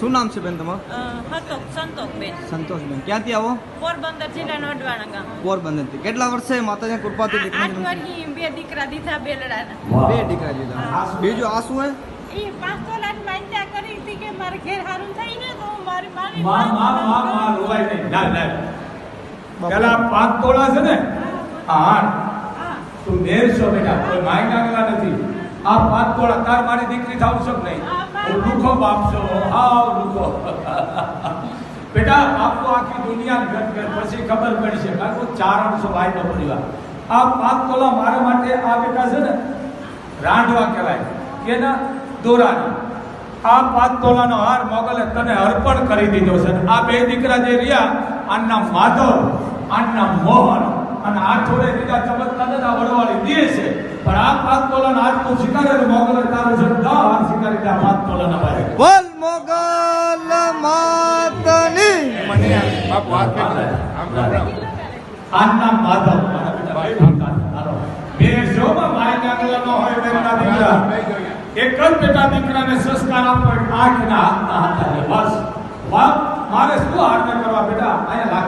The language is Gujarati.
શું નામ છે બેન તમારું? સંતોષ હતો સંતોષબેન સંતોષબેન. ક્યાંથી આવો? પોરબંદર જિલ્લાનો અડવાણા ગામ. પોરબંદરથી. કેટલા વર્ષે માતાજી કૃપાથી દીકરી આઠ બે દીકરા દીધા બેલડાના બે દીકરા દીધા. બીજું આ શું હે એ પાંચ તોલાની માન્યતા કરી હતી કે મારે ઘેર હારું થઈ ને તો હું મારી માની માં માં માં માં રોવાય નહીં. ના ના પેલા પાંચ તોળા છે ને? આ આઠ. હા. તું મેર છો બેટા. કોઈ નથી આ પાંચ તોળા તાર મારી દીકરી થાવ છો નહીં? હું લુખો બાપ છો હાવ લુખો. બેટા આપકો આખી દુનિયા ગટ ગટ પછી ખબર પડી છે કારણ કે ચારણ છો ભાઈનો પરિવાર. આ પાંચ તોલા મારા માટે આ બેટા છે ને રાંધવા કહેવાય કે ના દોરાની. આ પાંચ તોલાનો હાર મોગલે તને અર્પણ કરી દીધો છે આ બે દીકરા જે રહ્યા આના માધવ આના મોહન અને આ છોડે બીજા ચમત્કાર ને આ વડવાળી દે છે. પણ આ પાંચ તોલાનો હાથ તું ને મોગલે તારું છે દા હાર દે આ પાંચ તોલાના ભાઈ. બોલ મોગલ માતની. મને માધવ મારા બેટા બે માધવ. બે જોમાં માય કાંગલાનો હોય બેટા દીકરા. એક જ બેટા દીકરાને સંસ્કાર આપો એક ના હાથના. હાથા બસ. બાપ મારે શું હાથ કરવા બેટા? અહીંયા